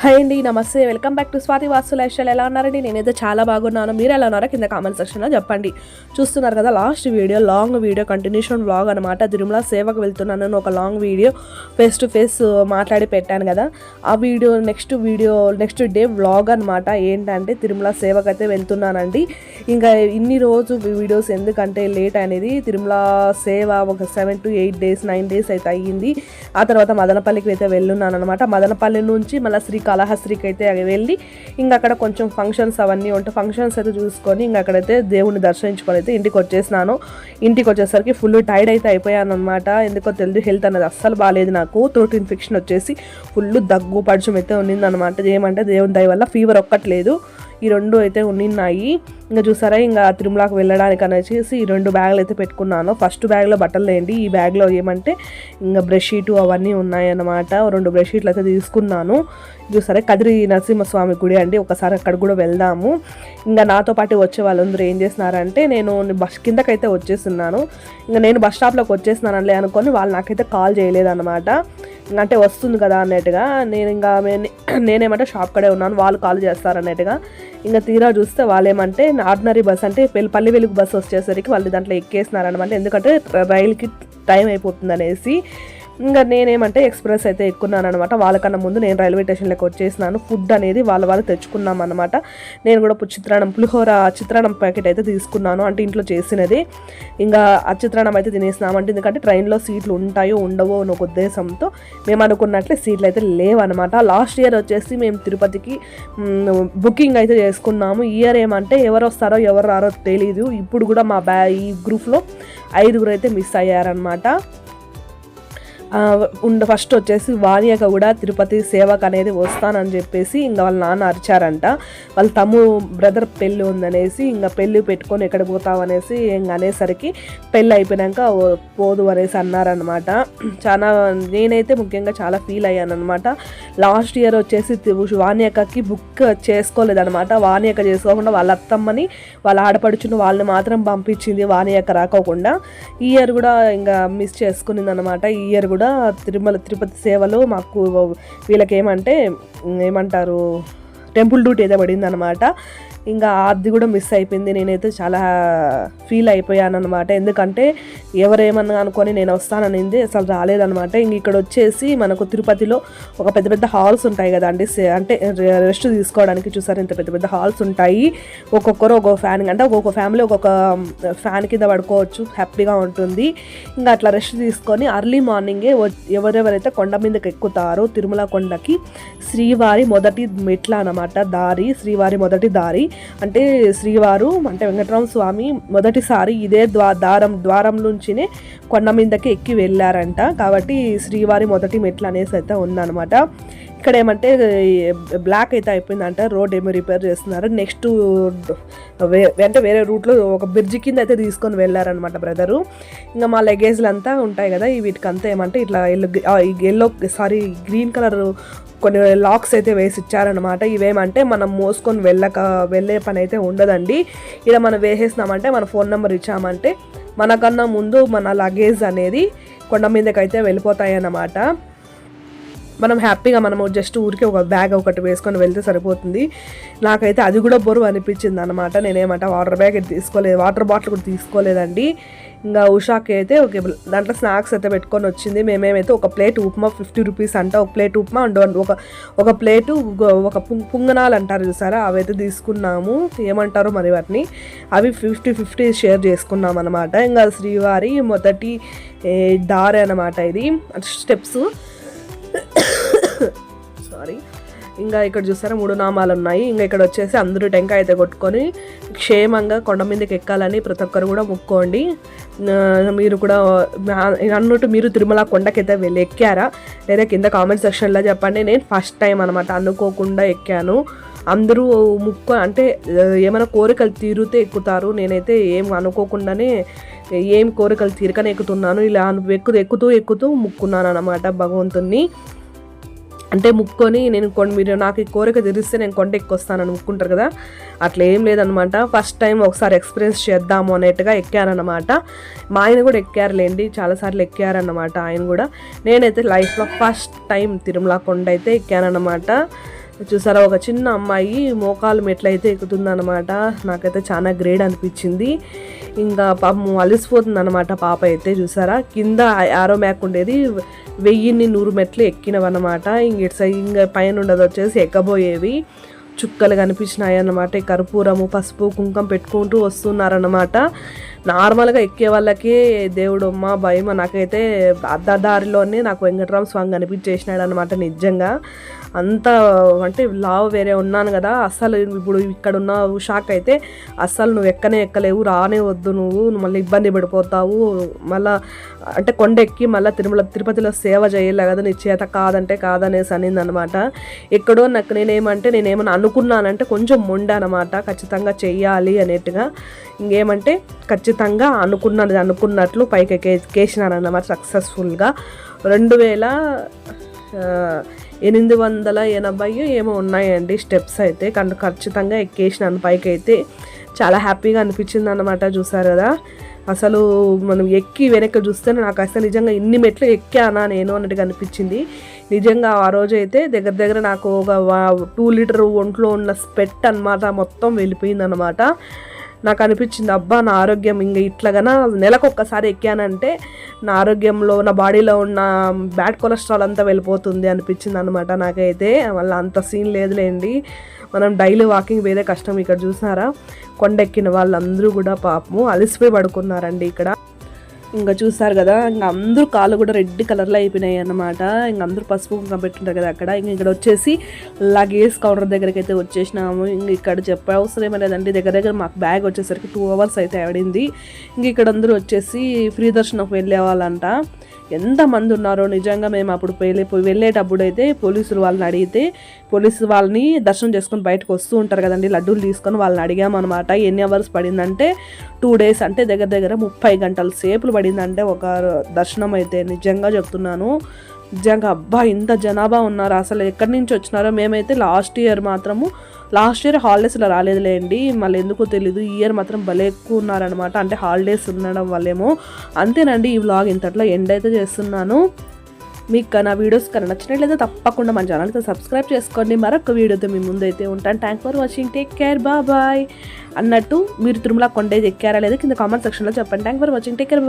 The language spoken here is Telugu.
హాయ్ అండి నమస్తే. Welcome back to Swathi Vastu lifestyle. ఎలా ఉన్నారండి? నేనైతే చాలా బాగున్నాను. మీరు ఎలా ఉన్నారో కింద కామెంట్ సెక్షన్లో చెప్పండి. చూస్తున్నారు కదా last video long video continuation vlog అనమాట తిరుమల సేవకు వెళ్తున్నాను అని ఒక long video face to face మాట్లాడి పెట్టాను కదా. ఆ video next video next day vlog అనమాట ఏంటంటే తిరుమల సేవకు అయితే వెళ్తున్నానండి. ఇంకా ఇన్ని రోజు వీడియోస్ ఎందుకంటే లేట్ అనేది తిరుమల సేవ ఒక seven to eight days nine days అయితే అయ్యింది. ఆ తర్వాత మదనపల్లికి అయితే వెళ్ళున్నాను అనమాట మదనపల్లి నుంచి మళ్ళీ శ్రీ కాళహస్త్రికి అయితే వెళ్ళి ఇంకా అక్కడ కొంచెం ఫంక్షన్స్ అవన్నీ ఉంటే ఫంక్షన్స్ అయితే చూసుకొని ఇంకా అక్కడైతే దేవుణ్ణి దర్శించుకొని అయితే ఇంటికి వచ్చేసినాను. ఇంటికి వచ్చేసరికి ఫుల్ టైర్డ్ అయితే అయిపోయాను అనమాట ఎందుకో తెలియదు హెల్త్ అనేది అస్సలు బాగాలేదు నాకు. త్రోట్ ఇన్ఫెక్షన్ వచ్చేసి ఫుల్ దగ్గు పడిచం అయితే ఉన్నిందనమాట ఏమంటే దేవుని దయ వల్ల ఫీవర్ ఒక్కట్లేదు. ఈ రెండు అయితే ఉన్నాయి ఇంకా చూసారా ఇంకా తిరుమలకు వెళ్ళడానికి అనేసి ఈ రెండు బ్యాగులు అయితే పెట్టుకున్నాను. ఫస్ట్ బ్యాగ్లో బట్టలు లేండి ఈ బ్యాగ్లో ఏమంటే ఇంకా బ్రష్ షీటు అవన్నీ ఉన్నాయన్నమాట. రెండు బ్రష్ షీట్లు అయితే తీసుకున్నాను. చూసారా కదిరి నరసింహస్వామి గుడి అండి ఒకసారి అక్కడ కూడా వెళ్దాము. ఇంకా నాతో పాటు వచ్చే వాళ్ళందరూ ఏం చేస్తున్నారంటే నేను బస్ కిందకైతే వచ్చేస్తున్నాను. ఇంకా నేను బస్ స్టాప్లోకి వచ్చేస్తున్నానులే అనుకొని వాళ్ళు నాకైతే కాల్ చేయలేదన్నమాట. అంటే వస్తుంది కదా అన్నట్టుగా నేను ఇంకా నేనేమంటే షాప్ కడే ఉన్నాను వాళ్ళు కాల్ చేస్తారు అన్నట్టుగా. ఇంకా తీరా చూస్తే వాళ్ళు ఏమంటే ఆర్డినరీ బస్ అంటే పెళ్ళి పల్లి వెలుగు బస్ వచ్చేసరికి వాళ్ళు దాంట్లో ఎక్కేస్తున్నారు అనమాట ఎందుకంటే రైలుకి టైం అయిపోతుంది అనేసి ఇంకా నేనేమంటే ఎక్స్ప్రెస్ అయితే ఎక్కున్నాను అనమాట వాళ్ళకన్నా ముందు నేను రైల్వే స్టేషన్లోకి వచ్చేసినాను. ఫుడ్ అనేది వాళ్ళ వాళ్ళు తెచ్చుకున్నాం అనమాట నేను కూడా పు- చిత్రాన్నం పులిహోర చిత్రాన్నం ప్యాకెట్ అయితే తీసుకున్నాను. అంటే ఇంట్లో చేసినది. ఇంకా ఆ చిత్రాన్నం అయితే తినేసినామంటే ఎందుకంటే ట్రైన్లో సీట్లు ఉంటాయో ఉండవో అని ఒక ఉద్దేశంతో మేము అనుకున్నట్లే సీట్లు అయితే లేవన్నమాట. లాస్ట్ ఇయర్ వచ్చేసి మేము తిరుపతికి బుకింగ్ అయితే చేసుకున్నాము. ఇయర్ ఏమంటే ఎవరు వస్తారో ఎవరు రారో తెలీదు. ఇప్పుడు కూడా మా బ్యా ఈ గ్రూప్లో ఐదుగురు అయితే మిస్ అయ్యారనమాట ఉండ ఫస్ట్ వచ్చేసి వాణియక కూడా తిరుపతి సేవకు అనేది వస్తానని చెప్పేసి ఇంకా వాళ్ళ నాన్న అరిచారంట. వాళ్ళ తమ్ము బ్రదర్ పెళ్ళి ఉందనేసి ఇంకా పెళ్ళి పెట్టుకొని ఎక్కడ పోతామనేసి అనేసి ఇంక అనేసరికి పెళ్ళి అయిపోయాక ఓ- పోదు అనేసి అన్నారనమాట చాలా నేనైతే ముఖ్యంగా చాలా ఫీల్ అయ్యాను అనమాట లాస్ట్ ఇయర్ వచ్చేసి తి- బుక్ చేసుకోలేదనమాట వాణ్యక చేసుకోకుండా వాళ్ళ అత్తమ్మని వాళ్ళ ఆడపడుచుని వాళ్ళని మాత్రం పంపించింది వాణ్యక రాకోకుండా. ఈ ఇయర్ కూడా ఇంకా మిస్ చేసుకునింది అనమాట ఈ ఇయర్ కూడా కూడా తిరుమల తిరుపతి సేవలో మాకు వీళ్ళకి ఏమంటే ఏమంటారు టెంపుల్ డ్యూటీ ఏదో పడింది అనమాట ఇంకా అది కూడా మిస్ అయిపోయింది. నేనైతే చాలా ఫీల్ అయిపోయాను అనమాట ఎందుకంటే ఎవరేమన్నా అనుకొని నేను వస్తాననింది అసలు రాలేదనమాట ఇంక ఇక్కడ వచ్చేసి మనకు తిరుపతిలో ఒక పెద్ద పెద్ద హాల్స్ ఉంటాయి కదా అండి. అంటే రెస్ట్ తీసుకోవడానికి చూసారు ఇంత పెద్ద పెద్ద హాల్స్ ఉంటాయి. ఒక్కొక్కరు ఒక్కొక్క ఫ్యాన్ అంటే ఒక్కొక్క ఫ్యామిలీ ఒక్కొక్క ఫ్యాన్ కింద పడుకోవచ్చు హ్యాపీగా ఉంటుంది. ఇంకా అట్లా రెస్ట్ తీసుకొని అర్లీ మార్నింగే ఎవరెవరైతే కొండ మీదకి ఎక్కుతారో తిరుమల కొండకి శ్రీవారి మొదటి మెట్ల అన్నమాట. దారి శ్రీవారి మొదటి దారి. అంటే శ్రీవారు అంటే వెంకటరామ స్వామి మొదటిసారి ఇదే ద్వా దారం ద్వారం నుంచినే కొండ మీదకి ఎక్కి వెళ్ళారంట. కాబట్టి శ్రీవారి మొదటి మెట్లు అనేసి అయితే ఉందన్నమాట. ఇక్కడ ఏమంటే బ్లాక్ అయితే అయిపోయిందంట రోడ్ ఏమో రిపేర్ చేస్తున్నారు. నెక్స్ట్ అంటే వేరే రూట్లో ఒక బ్రిడ్జి కింద అయితే తీసుకొని వెళ్ళారనమాట బ్రదరు. ఇంకా మా లగేజ్లు అంతా ఉంటాయి కదా వీటికంతా ఏమంటే ఇట్లా yellow yellow sorry green colour కొన్ని లాక్స్ అయితే వేసి ఇచ్చారనమాట ఇవేమంటే మనం మోసుకొని వెళ్ళక వెళ్ళే పని అయితే ఉండదండి. ఇలా మనం వేసేసినామంటే మన ఫోన్ నెంబర్ ఇచ్చామంటే మనకన్నా ముందు మన లగేజ్ అనేది కొండ మీదకైతే వెళ్ళిపోతాయి అన్నమాట మనం హ్యాపీగా మనము జస్ట్ ఊరికే ఒక బ్యాగ్ ఒకటి వేసుకొని వెళ్తే సరిపోతుంది. నాకైతే అది కూడా బరువు అనిపించింది అనమాట నేనేమంట వాటర్ బ్యాగ్ అయితే తీసుకోలేదు వాటర్ బాటిల్ కూడా తీసుకోలేదండి. ఇంకా ఉషాకి అయితే ఒక దాంట్లో స్నాక్స్ అయితే పెట్టుకొని వచ్చింది. మేమేమైతే ఒక ప్లేట్ ఉప్మా ఫిఫ్టీ రూపీస్ అంట. ఒక ప్లేట్ ఉప్మా అండ్ ఒక ఒక ప్లేటు ఒక పుంగనాలు అంటారు చూసారా? అవైతే తీసుకున్నాము. ఏమంటారో మరి వాటిని. అవి ఫిఫ్టీ ఫిఫ్టీ షేర్ చేసుకున్నాం అనమాట ఇంకా శ్రీవారి మొదటి దారి అనమాట ఇది. స్టెప్స్ సారీ ఇంకా ఇక్కడ చూసారా మూడు నామాలు ఉన్నాయి. ఇంకా ఇక్కడ వచ్చేసి అందరూ టెంకాయ అయితే కొట్టుకొని క్షేమంగా కొండ మీదకి ఎక్కాలని ప్రతి ఒక్కరు కూడా మొక్కోండి మీరు కూడా అన్నట్టు మీరు తిరుమల కొండకైతే వెళ్ళి ఎక్కారా? లేదా కింద కామెంట్ సెక్షన్లో చెప్పండి. నేను ఫస్ట్ టైం అనమాట అనుకోకుండా ఎక్కాను. అందరూ ముక్కు అంటే ఏమైనా కోరికలు తీరితే ఎక్కుతారు. నేనైతే ఏం అనుకోకుండానే ఏం కోరికలు తీరకనే ఎక్కుతున్నాను. ఇలా అను- ఎక్కుతూ ఎక్కుతూ ఎక్కుతూ ముక్కున్నాను అనమాట భగవంతుణ్ణి. అంటే ముక్కొని నేను కొన్ని మీరు నాకు ఈ కోరిక తెరిస్తే నేను కొండ ఎక్కొస్తానని ముక్కుంటారు కదా. అట్లా ఏం లేదనమాట ఫస్ట్ టైం ఒకసారి ఎక్స్పీరియన్స్ చేద్దాము అనేట్టుగా ఎక్కారనమాట మా ఆయన కూడా ఎక్కారులేండి చాలాసార్లు ఎక్కారనమాట ఆయన కూడా. నేనైతే లైఫ్లో ఫస్ట్ టైం తిరుమల కొండ అయితే ఎక్కానమాట చూసారా ఒక చిన్న అమ్మాయి మోకాలు మెట్లయితే ఎక్కుతుందనమాట నాకైతే చాలా గ్రేడ్ అనిపించింది. ఇంకా పాపం అలసిపోతుంది అనమాట పాప అయితే చూసారా. కింద ఆరో మ్యాక్ ఉండేది. వెయ్యిన్ని నూరు మెట్లు ఎక్కినవన్నమాట. ఇంక ఇటు సైడ్ ఇంకా పైన ఉండదు వచ్చేసి ఎక్కబోయేవి. చుక్కలు కనిపించినాయి అన్నమాట. కర్పూరము పసుపు కుంకం పెట్టుకుంటూ వస్తున్నారన్నమాట. నార్మల్గా ఎక్కే వాళ్ళకి దేవుడమ్మ భయం నాకైతే అద్దదారిలోనే నాకు వెంకటరామ స్వామి కనిపించేసినాడు అనమాట నిజంగా. అంత అంటే లావు వేరే ఉన్నాను కదా అస్సలు ఇప్పుడు ఇక్కడ ఉన్న షాక్ అయితే అస్సలు నువ్వు ఎక్కనే ఎక్కలేవు రానే వద్దు నువ్వు మళ్ళీ ఇబ్బంది పడిపోతావు మళ్ళా అంటే కొండ ఎక్కి మళ్ళీ తిరుమల తిరుపతిలో సేవ చేయలే కదా నీ చేత కాదంటే కాదనేసి అనింది అనమాట ఎక్కడో నాకు నేనేమంటే నేనేమన్నా అనుకున్నానంటే కొంచెం మొండి అనమాట ఖచ్చితంగా చెయ్యాలి అనేట్టుగా. ఇంకేమంటే ఖచ్చితంగా అనుకున్నది అనుకున్నట్లు పైకి ఎక్కే ఎక్కేసినాను అన్నమాట సక్సెస్ఫుల్గా రెండు వేల ఎనిమిది వందల ఎనభై ఏమో ఉన్నాయండి స్టెప్స్ అయితే. కానీ ఖచ్చితంగా ఎక్కేసినాను పైకి అయితే చాలా హ్యాపీగా అనిపించింది అనమాట చూసారు కదా. అసలు మనం ఎక్కి వెనక్కి చూస్తే నాకు అసలు నిజంగా ఇన్ని మెట్లు ఎక్కానా నేను అన్నట్టుగా అనిపించింది. నిజంగా ఆ రోజు అయితే దగ్గర దగ్గర నాకు ఒక టూ లీటర్ ఒంట్లో ఉన్న స్పెట్ అన్నమాట మొత్తం వెళ్ళిపోయింది అనమాట నాకు అనిపించింది అబ్బా నా ఆరోగ్యం ఇంకా ఇట్లాగనా? నెలకు ఒక్కసారి ఎక్కానంటే నా ఆరోగ్యంలో నా బాడీలో ఉన్న బ్యాడ్ కొలెస్ట్రాల్ అంతా వెళ్ళిపోతుంది అనిపించింది అనమాట నాకైతే. మళ్ళీ అంత సీన్ లేదులేండి. మనం డైలీ వాకింగ్ వేరే కష్టం. ఇక్కడ చూసారా కొండెక్కిన వాళ్ళందరూ కూడా పాపము అలసిపోయి పడుకున్నారండి ఇక్కడ. ఇంకా చూస్తారు కదా ఇంకా అందరూ కాళ్ళు కూడా రెడ్ కలర్లో అయిపోయినాయి అన్నమాట. ఇంకా అందరూ పసుపు కుంకుమ పెట్టుంటారు కదా అక్కడ. ఇంక ఇక్కడ వచ్చేసి లగేజ్ కౌంటర్ దగ్గరికి అయితే వచ్చేసినాము. ఇంక ఇక్కడ చెప్పే అవసరం లేదండి. దగ్గర దగ్గర మాకు బ్యాగ్ వచ్చేసరికి టూ అవర్స్ అయితే ఆడింది ఇంక ఇక్కడ అందరూ వచ్చేసి ఫ్రీ దర్శనం వెళ్ళే వాళ్ళంట ఎంతమంది ఉన్నారో నిజంగా మేము అప్పుడు వెళ్ళే వెళ్ళేటప్పుడు అయితే పోలీసులు వాళ్ళని అడిగితే పోలీసు వాళ్ళని దర్శనం చేసుకొని బయటకు వస్తూ ఉంటారు కదండి లడ్డూలు తీసుకొని వాళ్ళని అడిగామన్నమాట. ఎన్ని అవర్స్ పడిందంటే టూ డేస్ అంటే దగ్గర దగ్గర ముప్పై గంటల సేపులు పడిందంటే ఒక దర్శనం అయితే నిజంగా చెప్తున్నాను. నిజంగా అబ్బా ఇంత జనాభా ఉన్నారు? అసలు ఎక్కడి నుంచి వచ్చినారో? మేమైతే లాస్ట్ ఇయర్ మాత్రము లాస్ట్ ఇయర్ హాలిడేస్లో రాలేదులేండి. మళ్ళీ ఎందుకో తెలీదు ఈ ఇయర్ మాత్రం భలే ఎక్కువ ఉన్నారనమాట అంటే హాలిడేస్ ఉండడం వల్లేమో. అంతేనండి ఈ వ్లాగ్ ఇంతట్లో ఎండ్ అయితే చేస్తున్నాను. మీకు నా వీడియోస్ కన్నా నచ్చినట్లయితే తప్పకుండా మన ఛానల్తో సబ్స్క్రైబ్ చేసుకోండి. మరొక వీడియోతో మీ ముందైతే ఉంటాను. Thank for watching take care బా బాయ్ అన్నట్టు మీరు తిరుమల కొండ ఎక్కారా లేదా? కింద కామెంట్ సెక్షన్లో చెప్పండి. Thank for watching take care